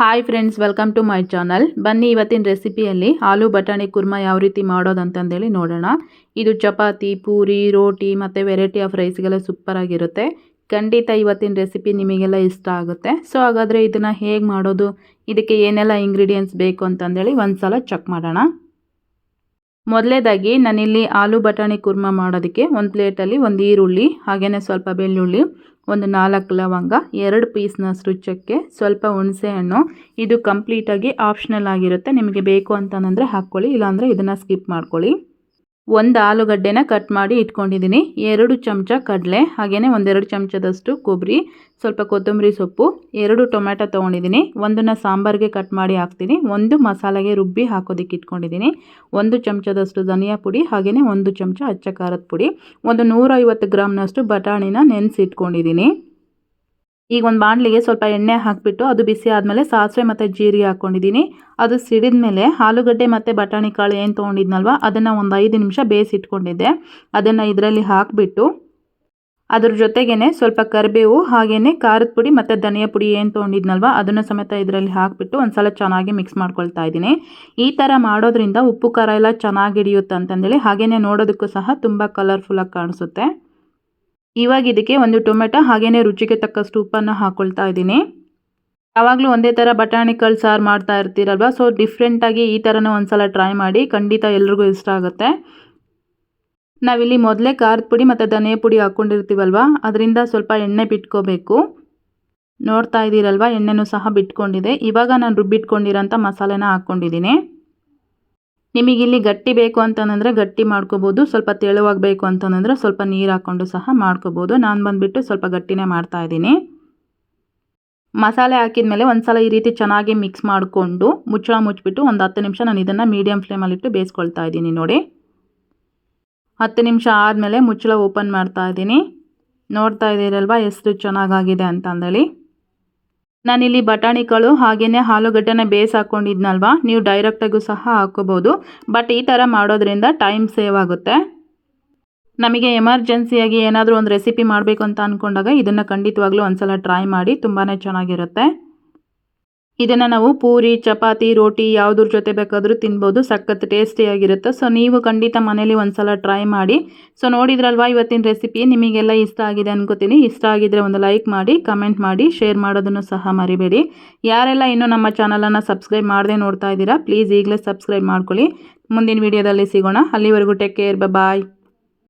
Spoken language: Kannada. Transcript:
Hi friends welcome to my channel ಬನ್ನಿ ಇವತ್ತಿನ ರೆಸಿಪಿಯಲ್ಲಿ ಆಲೂ ಬಟಾಣಿ ಕುರ್ಮಾ ಯಾವ ರೀತಿ ಮಾಡೋದು ಅಂತಂದೇಳಿ ನೋಡೋಣ. ಇದು ಚಪಾತಿ, ಪೂರಿ, ರೋಟಿ ಮತ್ತು ವೆರೈಟಿ ಆಫ್ ರೈಸ್ಗೆಲ್ಲ ಸೂಪರಾಗಿರುತ್ತೆ ಖಂಡಿತ ಇವತ್ತಿನ ರೆಸಿಪಿ ನಿಮಗೆಲ್ಲ ಇಷ್ಟ ಆಗುತ್ತೆ. ಸೊ ಹಾಗಾದರೆ ಇದನ್ನು ಹೇಗೆ ಮಾಡೋದು? ಇದಕ್ಕೆ ಏನೆಲ್ಲ ಇಂಗ್ರೀಡಿಯೆಂಟ್ಸ್ ಬೇಕು ಅಂತಂದೇಳಿ ಒಂದು ಸಲ ಚೆಕ್ ಮಾಡೋಣ. ಮೊದಲೇದಾಗಿ ನಾನಿಲ್ಲಿ ಆಲೂ ಬಟಾಣಿ ಕುರ್ಮ ಮಾಡೋದಕ್ಕೆ ಒಂದು ಪ್ಲೇಟಲ್ಲಿ ಒಂದು ಈರುಳ್ಳಿ, ಹಾಗೆಯೇ ಸ್ವಲ್ಪ ಬೆಳ್ಳುಳ್ಳಿ, ಒಂದು ನಾಲ್ಕು ಲವಂಗ, ಎರಡು ಪೀಸ್ನಷ್ಟು ಚಕ್ಕೆ ಸ್ವಲ್ಪ ಹುಣಸೆ ಹಣ್ಣು ಇದು ಕಂಪ್ಲೀಟಾಗಿ ಆಪ್ಷನಲ್ ಆಗಿರುತ್ತೆ. ನಿಮಗೆ ಬೇಕು ಅಂತಂದರೆ ಹಾಕ್ಕೊಳ್ಳಿ, ಇಲ್ಲಾಂದರೆ ಇದನ್ನು ಸ್ಕಿಪ್ ಮಾಡ್ಕೊಳ್ಳಿ. ಒಂದು ಆಲೂಗಡ್ಡೆನ ಕಟ್ ಮಾಡಿ ಇಟ್ಕೊಂಡಿದ್ದೀನಿ ಎರಡು ಚಮಚ ಕಡಲೆ ಹಾಗೆಯೇ ಒಂದೆರಡು ಚಮಚದಷ್ಟು ಕೊಬ್ಬರಿ ಸ್ವಲ್ಪ ಕೊತ್ತಂಬರಿ ಸೊಪ್ಪು, ಎರಡು ಟೊಮೆಟೊ ತೊಗೊಂಡಿದ್ದೀನಿ ಒಂದನ್ನು ಸಾಂಬಾರಿಗೆ ಕಟ್ ಮಾಡಿ ಹಾಕ್ತೀನಿ. ಒಂದು ಮಸಾಲೆಗೆ ರುಬ್ಬಿ ಹಾಕೋದಕ್ಕೆ ಇಟ್ಕೊಂಡಿದ್ದೀನಿ ಒಂದು ಚಮಚದಷ್ಟು ಧನಿಯಾ ಪುಡಿ ಹಾಗೆಯೇ ಒಂದು ಚಮಚ ಅಚ್ಚ ಖಾರದ ಪುಡಿ. ಒಂದು ನೂರೈವತ್ತು ಗ್ರಾಮ್ನಷ್ಟು ಬಟಾಣಿನ ನೆನೆಸಿ ಇಟ್ಕೊಂಡಿದ್ದೀನಿ ಈಗ ಒಂದು ಬಾಣಲಿಗೆ ಸ್ವಲ್ಪ ಎಣ್ಣೆ ಹಾಕಿಬಿಟ್ಟು ಅದು ಬಿಸಿ ಆದಮೇಲೆ ಸಾಸಿವೆ ಮತ್ತು ಜೀರಿಗೆ ಹಾಕ್ಕೊಂಡಿದ್ದೀನಿ ಅದು ಸಿಡಿದ ಮೇಲೆ ಆಲೂಗಡ್ಡೆ ಮತ್ತು ಬಟಾಣಿ ಕಾಳು ಏನು ತೊಗೊಂಡಿದ್ನಲ್ವ, ಅದನ್ನು ಒಂದು ಐದು ನಿಮಿಷ ಬೇಯಿಸಿಟ್ಕೊಂಡಿದ್ದೆ. ಅದನ್ನು ಇದರಲ್ಲಿ ಹಾಕಿಬಿಟ್ಟು ಅದ್ರ ಜೊತೆಗೇ ಸ್ವಲ್ಪ ಕರಿಬೇವು ಹಾಗೆಯೇ ಖಾರದ ಪುಡಿ ಮತ್ತು ಧನಿಯಾ ಪುಡಿ ಏನು ತೊಗೊಂಡಿದ್ನಲ್ವ, ಅದನ್ನು ಸಮೇತ ಇದರಲ್ಲಿ ಹಾಕಿಬಿಟ್ಟು ಒಂದು ಸಲ ಚೆನ್ನಾಗಿ ಮಿಕ್ಸ್ ಮಾಡ್ಕೊಳ್ತಾ ಇದ್ದೀನಿ. ಈ ಥರ ಮಾಡೋದ್ರಿಂದ ಉಪ್ಪು ಖಾರ ಎಲ್ಲ ಚೆನ್ನಾಗಿ ಹಿಡಿಯುತ್ತೆ ಅಂತಂದೇಳಿ ಹಾಗೆಯೇ ನೋಡೋದಕ್ಕೂ ಸಹ ತುಂಬ ಕಲರ್ಫುಲ್ಲಾಗಿ ಕಾಣಿಸುತ್ತೆ. ಇವಾಗ ಇದಕ್ಕೆ ಒಂದು ಟೊಮೆಟೊ ಹಾಗೆಯೇ ರುಚಿಗೆ ತಕ್ಕಷ್ಟು ಉಪ್ಪನ್ನು ಹಾಕ್ಕೊಳ್ತಾ ಇದ್ದೀನಿ. ಯಾವಾಗಲೂ ಒಂದೇ ಥರ ಬಟಾಣಿ ಸಾರು ಮಾಡ್ತಾ ಇರ್ತೀರಲ್ವ? ಸೊ ಡಿಫ್ರೆಂಟಾಗಿ ಈ ಥರನೂ ಒಂದು ಸಲ ಟ್ರೈ ಮಾಡಿ ಖಂಡಿತ ಎಲ್ರಿಗೂ ಇಷ್ಟ ಆಗುತ್ತೆ. ನಾವಿಲ್ಲಿ ಮೊದಲೇ ಖಾರದ ಪುಡಿ ಮತ್ತು ಧನಿಯಾ ಪುಡಿ ಹಾಕ್ಕೊಂಡಿರ್ತೀವಲ್ವ ಅದರಿಂದ ಸ್ವಲ್ಪ ಎಣ್ಣೆ ಬಿಟ್ಕೋಬೇಕು. ನೋಡ್ತಾ ಇದ್ದೀರಲ್ವ? ಎಣ್ಣೆನೂ ಸಹ ಬಿಟ್ಕೊಂಡಿದೆ. ಇವಾಗ ನಾನು ರುಬ್ಬಿಟ್ಕೊಂಡಿರೋಂಥ ಮಸಾಲೆನ ಹಾಕ್ಕೊಂಡಿದ್ದೀನಿ ನಿಮಗಿಲ್ಲಿ ಗಟ್ಟಿ ಬೇಕು ಅಂತಂದರೆ ಗಟ್ಟಿ ಮಾಡ್ಕೋಬೋದು, ಸ್ವಲ್ಪ ತೆಳುವಾಗಬೇಕು ಅಂತಂದರೆ ಸ್ವಲ್ಪ ನೀರು ಹಾಕ್ಕೊಂಡು ಸಹ ಮಾಡ್ಕೋಬೋದು. ನಾನು ಬಂದುಬಿಟ್ಟು ಸ್ವಲ್ಪ ಗಟ್ಟಿನೇ ಮಾಡ್ತಾ ಇದ್ದೀನಿ. ಮಸಾಲೆ ಹಾಕಿದ ಮೇಲೆ ಒಂದು ಸಲ ಈ ರೀತಿ ಚೆನ್ನಾಗಿ ಮಿಕ್ಸ್ ಮಾಡಿಕೊಂಡು ಮುಚ್ಚಳ ಮುಚ್ಚಿಬಿಟ್ಟು ಒಂದು ಹತ್ತು ನಿಮಿಷ ನಾನು ಇದನ್ನು ಮೀಡಿಯಮ್ ಫ್ಲೇಮಲ್ಲಿಟ್ಟು ಬೇಯಿಸ್ಕೊಳ್ತಾ ಇದ್ದೀನಿ ನೋಡಿ. ಹತ್ತು ನಿಮಿಷ ಆದಮೇಲೆ ಮುಚ್ಚಳ ಓಪನ್ ಮಾಡ್ತಾ ಇದ್ದೀನಿ. ನೋಡ್ತಾ ಇದ್ದೀರಲ್ವ ಎಷ್ಟು ಚೆನ್ನಾಗಾಗಿದೆ ಅಂತಂದೇಳಿ. ನಾನಿಲ್ಲಿ ಬಟಾಣಿ ಕಾಳು ಹಾಗೆಯೇ ಆಲೂಗಡ್ಡೆನ ಬೇಸ್ ಹಾಕ್ಕೊಂಡಿದ್ನಲ್ವ ನೀವು ಡೈರೆಕ್ಟಾಗೂ ಸಹ ಹಾಕ್ಕೋಬೋದು. ಬಟ್ ಈ ಥರ ಮಾಡೋದ್ರಿಂದ ಟೈಮ್ ಸೇವ್ ಆಗುತ್ತೆ. ನಮಗೆ ಎಮರ್ಜೆನ್ಸಿಯಾಗಿ ಏನಾದರೂ ಒಂದು ರೆಸಿಪಿ ಮಾಡಬೇಕು ಅಂತ ಅಂದ್ಕೊಂಡಾಗ ಇದನ್ನು ಖಂಡಿತವಾಗ್ಲೂ ಒಂದ್ಸಲ ಟ್ರೈ ಮಾಡಿ ತುಂಬಾ ಚೆನ್ನಾಗಿರುತ್ತೆ. ಇದನ್ನು ನಾವು ಪೂರಿ, ಚಪಾತಿ, ರೋಟಿ ಯಾವುದ್ರ ಜೊತೆ ಬೇಕಾದರೂ ತಿನ್ಬೋದು. ಸಖತ್ ಟೇಸ್ಟಿಯಾಗಿರುತ್ತೆ ಸೊ ನೀವು ಖಂಡಿತ ಮನೇಲಿ ಒಂದ್ಸಲ ಟ್ರೈ ಮಾಡಿ. ಸೊ ನೋಡಿದ್ರಲ್ವಾ ಇವತ್ತಿನ ರೆಸಿಪಿ ನಿಮಗೆಲ್ಲ ಇಷ್ಟ ಆಗಿದೆ ಅನ್ಕೋತೀನಿ. ಇಷ್ಟ ಆಗಿದ್ರೆ ಒಂದು ಲೈಕ್ ಮಾಡಿ ಕಮೆಂಟ್ ಮಾಡಿ ಶೇರ್ ಮಾಡೋದನ್ನು ಸಹ ಮರಿಬೇಡಿ. ಯಾರೆಲ್ಲ ಇನ್ನೂ ನಮ್ಮ ಚಾನಲನ್ನು ಸಬ್ಸ್ಕ್ರೈಬ್ ಮಾಡದೆ ನೋಡ್ತಾ ಇದ್ದೀರಾ ಪ್ಲೀಸ್ ಈಗಲೇ ಸಬ್ಸ್ಕ್ರೈಬ್ ಮಾಡ್ಕೊಳ್ಳಿ. ಮುಂದಿನ ವಿಡಿಯೋದಲ್ಲಿ ಸಿಗೋಣ. ಅಲ್ಲಿವರೆಗೂ ಟೇಕ್ ಕೇರ್ ಬಾಯ್